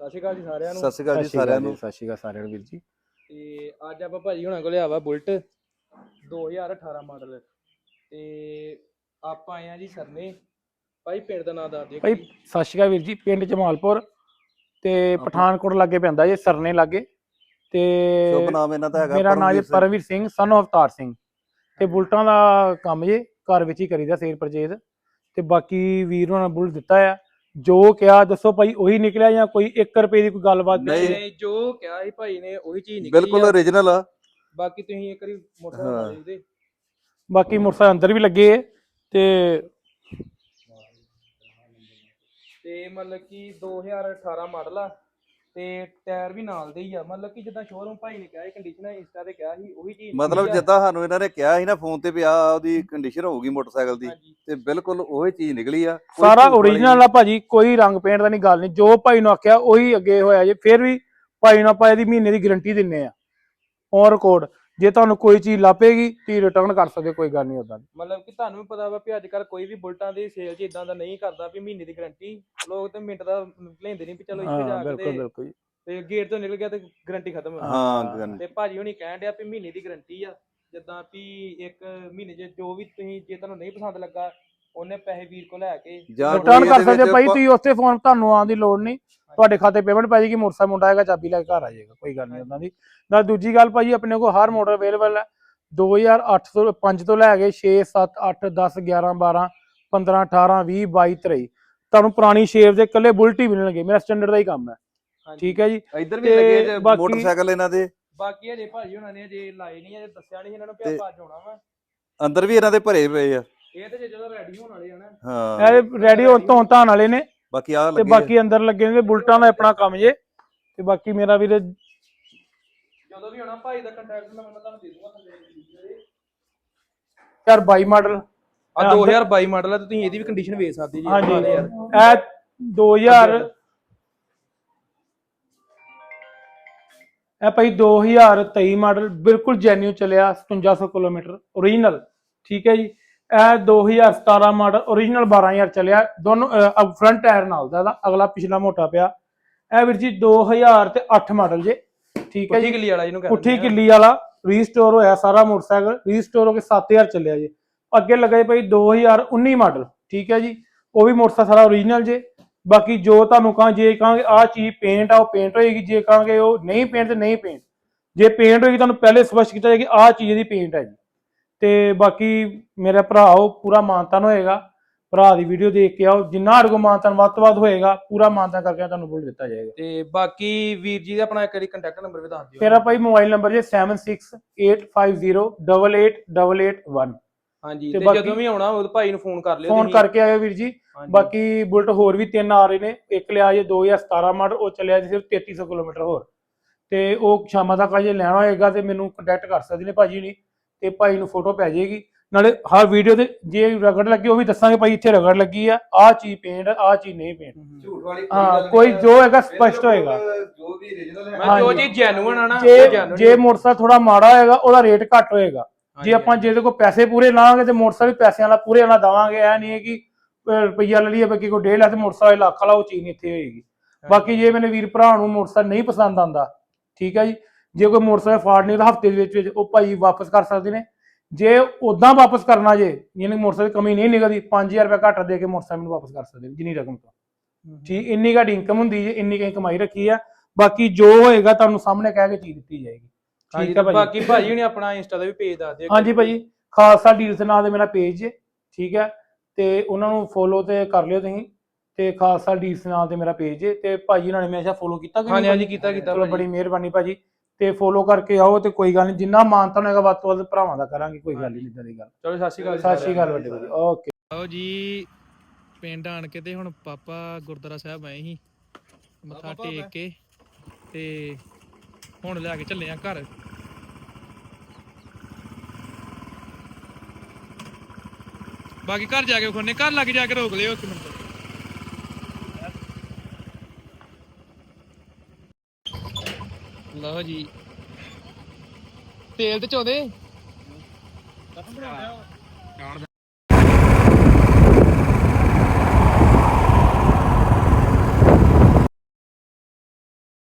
ਸਤਿ ਸ਼੍ਰੀ ਅਕਾਲ ਜੀ ਸਾਰਿਆਂ ਨੂੰ। ਸਤਿ ਸ਼੍ਰੀ ਅਕਾਲ ਜੀ ਸਾਰਿਆਂ ਨੂੰ। ਸਤਿ ਸ਼੍ਰੀ ਅਕਾਲ ਸਾਰਿਆਂ ਨੂੰ ਵੀਰ ਜੀ। ਤੇ ਅੱਜ ਆਪਾਂ ਭਾਜੀ ਹੁਣਾਂ ਕੋਲ ਲਿਆਵਾ ਬੁਲਟ 2018 ਮਾਡਲ। ਤੇ ਆਪਾਂ ਆਏ ਆ ਜੀ ਸਰਨੇ। ਭਾਈ ਪਿੰਡ ਦਾ ਨਾਮ ਦੱਸ ਦਿਓ ਭਾਈ ਕੀ? ਸਤਿ ਸ਼੍ਰੀ ਅਕਾਲ ਵੀਰ ਜੀ ਪਿੰਡ ਜਮਾਲਪੁਰ। ਤੇ ਪਠਾਨਕੋਟ ਲਾਗੇ ਪੈਂਦਾ ਜੀ ਸਰਨੇ ਲਾਗੇ। ਤੇ ਸ਼ੁਭ ਨਾਮ ਇਹਨਾਂ ਦਾ ਹੈਗਾ ਮੇਰਾ ਨਾਮ ਜੀ ਪਰਮਵੀਰ ਸਿੰਘ। ਸਨ ਅਵਤਾਰ ਸਿੰਘ। ਤੇ ਬੁਲਟਾਂ ਦਾ ਕੰਮ ਜੇ ਘਰ ਵਿੱਚ ਹੀ ਕਰੀਦਾ ਸੇਲ ਪਰਚੇਜ਼ ਤੇ ਬਾਕੀ ਵੀਰ ਹੋਣਾ ਬੁਲਟ ਦਿੱਤਾ ਆ। ਜੋ ਕਿਹਾ ਦੱਸੋ ਭਾਈ ਉਹੀ ਨਿਕਲਿਆ ਜਾਂ ਕੋਈ 1 ਰੁਪਏ ਦੀ ਕੋਈ ਗੱਲਬਾਤ ਨਹੀਂ। ਨਹੀਂ ਜੋ ਕਿਹਾ ਸੀ ਭਾਈ ਨੇ ਉਹੀ ਚੀਜ਼ ਨਿਕਲੀ ਬਿਲਕੁਲ ਆ। origignal ਆ ਬਾਕੀ ਤੁਸੀਂ ਇੱਕ ਵਾਰੀ ਮੋਟਰਸਾਈਕਲ ਹਾਂ। ਨਾਲ ਦੇਖਦੇ ਬਾਕੀ ਮੋਟਰਸਾਈਕਲ ਅੰਦਰ ਵੀ ਲੱਗੇ ਹੈ ਤੇ ਤੇ ਮਤਲਬ ਕਿ 2018 ਮਾਡਲ ਆ ਤੇ ਟਾਇਰ ਵੀ ਨਾਲ ਦੇ ਹੀ ਆ। ਮਤਲਬ ਕਿ ਜਿੱਦਾਂ ਸ਼ੋਰੂਮ ਭਾਈ ਨੇ ਕਿਹਾ ਸੀ ਕੰਡੀਸ਼ਨ ਇੰਸਟਾ ਤੇ ਕਿਹਾ ਸੀ ਉਹੀ ਚੀਜ਼ ਮਤਲਬ। ਜਿੱਦਾਂ ਸਾਨੂੰ ਇਹਨਾਂ ਨੇ ਕਿਹਾ ਸੀ ਨਾ ਫੋਨ ਤੇ ਵੀ ਆ ਉਹਦੀ ਕੰਡੀਸ਼ਨ ਹੋਊਗੀ ਮੋਟਰਸਾਈਕਲ ਦੀ ਹਾਂਜੀ। ਤੇ ਬਿਲਕੁਲ ਉਹੀ ਚੀਜ਼ ਨਿਕਲੀ ਆ। ਕੋਈ ਸਾਰਾ ਵਾਲੀ ਓਰੀਜਨਲ ਆ ਭਾਜੀ ਕੋਈ ਰੰਗ ਪੇਂਟ ਦਾ ਨਹੀਂ ਗੱਲ ਨਹੀਂ। ਜੋ ਭਾਈ ਨੂੰ ਆਖਿਆ ਉਹੀ ਅੱਗੇ ਹੋਇਆ ਜੇ। ਫਿਰ ਵੀ ਭਾਈ ਨੂੰ ਆਪਾਂ ਇਹਦੀ ਮਹੀਨੇ ਦੀ ਗਾਰੰਟੀ ਦਿੰਨੇ ਆ। ਔਨ ਰਿਕਾਰਡ ਜੇ ਤੁਹਾਨੂੰ ਕੋਈ ਚੀਜ਼ ਲਾਪੇਗੀ ਤੁਸੀਂ ਰਿਟਰਨ ਕਰ ਸਕਦੇ ਹੋ, ਕੋਈ ਗੱਲ ਨਹੀਂ ਉਦਾਂ ਮਤਲਬ ਕਿ ਤੁਹਾਨੂੰ ਵੀ ਪਤਾ ਵਾ ਵੀ ਅੱਜ ਕੱਲ ਕੋਈ ਵੀ ਬੁਲਟਾਂ ਦੀ ਸੇਲ 'ਚ ਇਦਾਂ ਦਾ ਨਹੀਂ ਕਰਦਾ ਵੀ ਮਹੀਨੇ ਦੀ ਗਾਰੰਟੀ ਲੋਕ ਤੇ ਮਿੰਟ ਦਾ ਲੈਂਦੇ ਨਹੀਂ ਵੀ ਚਲੋ ਇੱਥੇ ਹਾਂ ਜਾ ਕੇ ਬਿਲਕੁਲ ਬਿਲਕੁਲ ਤੇ ਗੇਟ ਤੋਂ ਨਿਕਲ ਗਿਆ ਤੇ ਗਾਰੰਟੀ ਖਤਮ ਹਾਂ ਗੱਲ- ਤੇ ਭਾਜੀ ਹੁਣੀ ਕਹਿਣ ਡਿਆ ਵੀ ਮਹੀਨੇ ਦੀ ਗਾਰੰਟੀ ਆ ਜਿੱਦਾਂ ਵੀ ਇੱਕ ਮਹੀਨੇ 'ਚ ਜੋ ਵੀ ਤੁਸੀਂ ਜੇ ਤੁਹਾਨੂੰ ਨਹੀਂ ਪਸੰਦ ਲੱਗਾ ਉਹਨੇ ਪੈਸੇ ਵੀਰ ਕੋ ਲੈ ਕੇ ਜਾਂ ਰਿਟਰਨ ਕੋਈ ਕਰ ਇਹਦੇ ਸਕਦੇ ਵਿੱਚ ਭਾਈ ਤੁਸੀਂ ਉੱਥੇ ਫੋਨ ਤੁਹਾਨੂੰ ਆਉਣ ਦੀ ਲੋੜ ਨਹੀਂ। ਤੁਹਾਡੇ ਖਾਤੇ ਪੇਮੈਂਟ ਪੈ ਜਾਏਗੀ ਮੋਟਰਸਾਈਕਲ ਮੁੰਡਾ ਆਏਗਾ ਚਾਬੀ ਲੈ ਕੇ ਘਰ ਆ ਜਾਏਗਾ ਕੋਈ ਗੱਲ ਨਹੀਂ ਉਹਨਾਂ ਦੀ। ਨਾਲ ਦੂਜੀ ਗੱਲ ਭਾਜੀ ਆਪਣੇ ਕੋਲ ਹਰ ਮਾਡਲ ਅਵੇਲੇਬਲ ਹੈ। 2008 ਤੋਂ 5 ਤੋਂ ਲੈ ਕੇ 6 7 8 10 11 12 15 18 20 22 23 ਤੁਹਾਨੂੰ ਪੁਰਾਣੀ ਸ਼ੇਪ ਦੇ ਇਕੱਲੇ ਬੁਲਟ ਹੀ ਮਿਲਣਗੇ ਮੇਰਾ ਸਟੈਂਡਰਡ ਦਾ ਹੀ ਕੰਮ ਹੈ। ਹਾਂਜੀ। ਠੀਕ ਹੈ ਜੀ? ਇੱਧਰ ਵੀ ਤੇ ਲੱਗੇ ਜੇ ਬਾਕੀ- ਮੋਟਰਸਾਈਕਲ ਇਹਨਾਂ ਦੇ। ਬਾਕੀ ਹਜੇ ਭਾਜੀ ਹੁਣਾਂ ਨੇ ਜੇ ਲਾਏ ਨਹੀਂ ਅਜੇ ਦੱਸਿਆ ਨਹੀਂ ਇਹਨਾਂ ਨੂੰ ਤੇ- ਆਪਾਂ ਅੱਜ ਆਉਣਾ ਵਾ। ਅੰਦਰ ਵੀ ਇਹਨਾਂ ਦੇ ਭਰੇ ਪਏ ਆ। ਇਹ ਤੇ ਜੇ ਜਦੋਂ ਰੈਡੀ ਹੋਣ ਵਾਲੇ ਆ ਨਾ। ਹਾਂ। ਇਹ ਰੈਡੀ ਹੋਣ ਧੋਣ ਧਾਣ ਵਾਲੇ ਨੇ। ਬਾਕੀ ਆ ਤੇ ਲੱਗੇ ਬਾਕੀ ਅੰਦਰ ਲੱਗੇ ਨੇ ਬੁਲਟਾਂ ਦਾ ਆਪਣਾ ਕੰਮ ਜੇ। ਤੇ ਬਾਕੀ ਮੇਰਾ ਵੀਰ ਜਦੋਂ ਵੀ ਹੋਣਾ ਭਾਈ ਦਾ ਕੰਟੈਕਟ ਨੰਬਰ ਮੈਂ ਤੁਹਾਨੂੰ ਦੇ ਦੂੰਗਾ ਥੱਲੇ। ਵੀਡੀਓ ਦੇ 2022 ਮਾਡਲ ਆ 2022 ਮਾਡਲ ਆ ਤੇ ਤੁਸੀਂ ਇਹਦੀ ਵੀ ਕੰਡੀਸ਼ਨ ਵੇਚ ਸਕਦੇ ਜੀ। ਹਾਂਜੀ। ਇਹ 2000 ਇਹ ਭਾਈ 2023 ਮਾਡਲ ਬਿਲਕੁਲ ਜੈਨੂਇਨ ਚੱਲਿਆ 5700 ਕਿਲੋਮੀਟਰ ਓਰੀਜਨਲ ਠੀਕ ਹੈ ਜੀ? ਇਹ 2017 ਮਾਡਲ ਓਰੀਜਨਲ 12000 ਚੱਲਿਆ। ਦੋਨੋਂ ਫਰੰਟ ਟਾਇਰ ਨਾਲ ਦਾ ਇਹਦਾ, ਅਗਲਾ ਪਿਛਲਾ ਮੋਟਾ ਪਿਆ। ਇਹ ਵੀਰ ਜੀ 2000 ਤੇ 8 ਮਾਡਲ ਜੇ। ਠੀਕ ਹੈ ਜੀ। ਕਿੱਲੀ ਵਾਲਾ ਜਿਹਨੂੰ ਕਹਿੰਦੇ ਪੁੱਠੀ ਕਿੱਲੀ ਵਾਲਾ। ਰੀਸਟੋਰ ਹੋਇਆ ਸਾਰਾ ਮੋਟਰਸਾਈਕਲ। ਰੀਸਟੋਰ ਹੋ ਕੇ 7000 ਚੱਲਿਆ ਜੀ। ਅੱਗੇ ਲੱਗਾ ਭਾਈ 2019 ਮਾਡਲ। ਠੀਕ ਹੈ ਜੀ। ਉਹ ਵੀ ਮੋਟਰਸਾਈਕਲ ਸਾਰਾ ਓਰੀਜਨਲ ਜੇ। ਬਾਕੀ ਜੋ ਤੁਹਾਨੂੰ ਕਹਾਂ ਜੇ ਕਹਾਂਗੇ ਆਹ ਚੀਜ਼ ਪੇਂਟ ਆ ਉਹ ਪੇਂਟ ਹੋਏਗੀ। ਜੇ ਕਹਾਂਗੇ ਉਹ ਨਹੀਂ ਪੇਂਟ ਤੇ ਨਹੀਂ ਪੇਂਟ ਜੇ ਪੇਂਟ ਹੋਏਗੀ ਤੁਹਾਨੂੰ ਪਹਿਲੇ ਸਪਸ਼ਟ ਕੀਤਾ ਜਾਏਗੀ ਆਹ ਚੀਜ਼ ਦੀ ਪੇਂਟ ਹੈ ਜੀ। ਤੇ ਬਾਕੀ ਮੇਰੇ ਭਰਾ ਉਹ ਪੂਰਾ ਮਾਨਤਾਨ ਹੋਏਗਾ। ਭਰਾ ਦੀ ਵੀਡੀਓ ਦੇਖ ਕੇ ਆਓ। ਜਿੰਨਾ ਕੋਲ ਮਾਨਤਾਨ ਵੱਧ ਤੋਂ ਵੱਧ ਹੋਏਗਾ ਪੂਰਾ ਮਾਨਤਾਨ ਕਰਕੇ ਤੁਹਾਨੂੰ ਬੁੱਲ ਦਿੱਤਾ ਜਾਏਗਾ। ਤੇ ਬਾਕੀ ਵੀਰ ਜੀ ਦਾ ਆਪਣਾ ਇੱਕ ਵਾਰੀ ਕੰਟੈਕਟ ਨੰਬਰ ਵੀ ਦੱਸ ਦਿਓ। ਮੇਰਾ ਭਾਈ ਮੋਬਾਈਲ ਨੰਬਰ ਜੇ 7685088881 ਹਾਂਜੀ ਤੇ ਜਦੋਂ ਵੀ ਆਉਣਾ ਉਹ ਭਾਈ ਨੂੰ ਫੋਨ ਕਰ ਲਿਓ ਫੋਨ। ਕਰਕੇ ਆਇਓ ਵੀਰ ਜੀ। ਬਾਕੀ ਬੁਲਟ ਹੋਰ ਵੀ ਤਿੰਨ ਆ ਰਹੇ ਨੇ। ਇੱਕ ਲਿਆ ਜੇ 2017 ਮਾਡਲ ਉਹ ਚੱਲਿਆ ਜੀ ਸਿਰਫ 3300 ਕਿਲੋਮੀਟਰ ਹੋਰ। ਤੇ ਉਹ ਸ਼ਾਮਾਂ ਤੱਕ ਜੇ ਲੈਣਾ ਹੋਏਗਾ ਤੇ ਮੈਨੂੰ ਕੰਟੈਕਟ ਕਰ ਸਕਦੇ ਨੇ ਭਾਜੀ ਨਹੀਂ। ਤੇ ਭਾਈ ਨੂੰ ਫੋਟੋ ਪੈ ਜਾਏਗੀ। ਨਾਲੇ ਹਰ ਵੀਡੀਓ ਤੇ ਜੇ ਰਗੜ ਲੱਗੀ ਉਹ ਵੀ ਦੱਸਾਂਗੇ ਭਾਈ ਇੱਥੇ ਰਗੜ ਲੱਗੀ ਆ ਆਹ ਚੀਜ਼ ਪੇਂਟ ਆਹ ਚੀਜ਼ ਨਹੀਂ ਪੇਂਟ ਹਮ। ਝੂਠ ਵਾਲੀ ਹਾਂ ਕੋਈ ਜੋ ਹੈਗਾ ਸਪਸ਼ਟ ਹੋਏਗਾ। ਜੋ ਵੀ origignal ਹੈ। ਮੈਂ ਜੋ ਹਾਂਜੀ। ਚੀਜ਼ ਜੈਨੂਇਨ ਆ ਨਾ ਜੇ ਉਹ genuine ਜੇ ਮੋਟਰਸਾਈਕਲ ਥੋੜਾ ਮਾੜਾ ਹੋਏਗਾ ਉਹਦਾ ਰੇਟ ਘੱਟ ਹੋਏਗਾ। ਜੇ ਆਪਾਂ ਜਿਹਦੇ ਕੋਲ ਪੈਸੇ ਪੂਰੇ ਲਾਵਾਂਗੇ ਤੇ ਮੋਟਰਸਾਈਕਲ ਵੀ ਪੈਸਿਆਂ ਵਾਲਾ ਪੂਰੇ ਵਾਲਾ ਦਵਾਂਗੇ ਇਹ ਨਹੀਂ ਹੈ ਕਿ ਰੁਪਈਆ ਲੈ ਲਈਏ ਬਾਕੀ ਕੋਈ ਡੇਢ ਲੱਖ ਤੇ ਮੋਟਰਸਾਈਕਲ ਲੱਖ ਵਾਲਾ ਉਹ ਚੀਜ਼ ਨਹੀਂ ਇੱਥੇ ਹੋਏਗੀ। ਬਾਕੀ ਜੇ ਮੇਰੇ ਵੀਰ ਭਰਾ ਨੂੰ ਮੋਟਰਸਾਈਕਲ ਨਹੀਂ ਪਸੰਦ ਆਂਦਾ ਠੀਕ ਹੈ ਜੀ ਜੇ ਕੋਈ ਮੋਟਰਸਾਈਕਲ ਫਾੜ ਨਹੀਂ ਉਹਦਾ ਹਫ਼ਤੇ ਦੇ ਵਿੱਚ ਵਿੱਚ ਉਹ ਭਾਈ ਵਾਪਸ ਕਰ ਸਕਦੇ ਨੇ। ਜੇ ਉਦਾਂ ਵਾਪਸ ਕਰਨਾ ਜੇ ਯਾਨੀ ਮੋਟਰਸਾਈਕਲ ਕਮੀ ਨਹੀਂ ਨਿਕਲਦੀ 5000 ਰੁਪਏ ਘੱਟ ਦੇ ਕੇ ਮੋਟਰਸਾਈਕਲ ਨੂੰ ਵਾਪਸ ਕਰ ਸਕਦੇ ਨੇ ਜਿੰਨੀ ਰਕਮ ਤੋਂ। ਠੀਕ ਇੰਨੀ ਘੱਟ ਇਨਕਮ ਹੁੰਦੀ ਜੇ ਇੰਨੀ ਕੁ ਕਮਾਈ ਰੱਖੀ ਆ। ਬਾਕੀ ਜੋ ਹੋਏਗਾ ਤੁਹਾਨੂੰ ਸਾਹਮਣੇ ਕਹਿ ਕੇ ਚੀਜ਼ ਦਿੱਤੀ ਜਾਏਗੀ। ਠੀਕ ਹੈ ਤੇ ਭਾਜੀ ਬਾਕੀ ਭਾਜੀ ਹੁਣੇ ਆਪਣਾ ਇੰਸਟਾ ਦਾ ਵੀ ਪੇਜ ਦੱਸ ਦਿਓ। ਹਾਂਜੀ ਭਾਜੀ ਖਾਲਸਾ ਡੀਲਸ ਨਾਂ ਦੇ ਮੇਰਾ ਪੇਜ ਹੈ ਠੀਕ ਹੈ ਤੇ ਉਹਨਾਂ ਨੂੰ ਫੋਲੋ ਤੇ ਕਰ ਲਿਓ ਤੁਸੀਂ ਤੇ ਖਾਲਸਾ ਡੀਲਸ ਨਾਂ ਤੇ ਮੇਰਾ ਪੇਜ ਹੈ ਤੇ ਭਾਜੀ ਨਾਲ ਹਮੇਸ਼ਾ ਫੋਲੋ ਕੀਤਾ ਕਿ ਹਾਂਜੀ ਹਾਂਜੀ? ਕੀਤਾ ਕੀਤਾ ਚਲੋ। ਬੜੀ ਮਿਹਰਬਾਨੀ ਭਾਜੀ। ਤੇ ਫੋਲੋ ਕਰਕੇ ਆਓ ਤੇ ਕੋਈ ਗੱਲ ਨਹੀਂ ਜਿੰਨਾ ਮਾਨਤਾ ਹੋਏਗਾ ਵੱਧ ਤੋਂ ਵੱਧ ਭਰਾਵਾਂ ਦਾ ਕਰਾਂਗੇ ਕੋਈ ਗੱਲ ਨਹੀਂ ਇਦਾਂ ਦੀ ਗੱਲ। ਚਲੋ ਸਤਿ ਸ਼੍ਰੀ ਅਕਾਲ ਸਤਿ ਸ਼੍ਰੀ ਅਕਾਲ ਵੱਡੇ ਭਾਜੀ ਓਕੇ। ਆਓ ਜੀ ਪਿੰਡ ਆਣ ਕੇ ਤੇ ਹੁਣ ਪਾਪਾ ਗੁਰਦੁਆਰਾ ਸਾਹਿਬ ਆਏ ਸੀ ਮੱਥਾ ਟੇਕ ਕੇ ਤੇ ਹੁਣ ਲੈ ਕੇ ਚੱਲੇ ਆ ਘਰ। ਬਾਕੀ ਘਰ ਜਾ ਕੇ ਖੋਨੇ ਘਰ ਲੱਗ ਜਾ ਕੇ ਰੋਕ ਲਿਓ ਇੱਕ ਮਿੰਟ। ਲਓ ਜੀ। ਤੇਲ ਤੇ ਚੋਦੇ? ਜਾਣ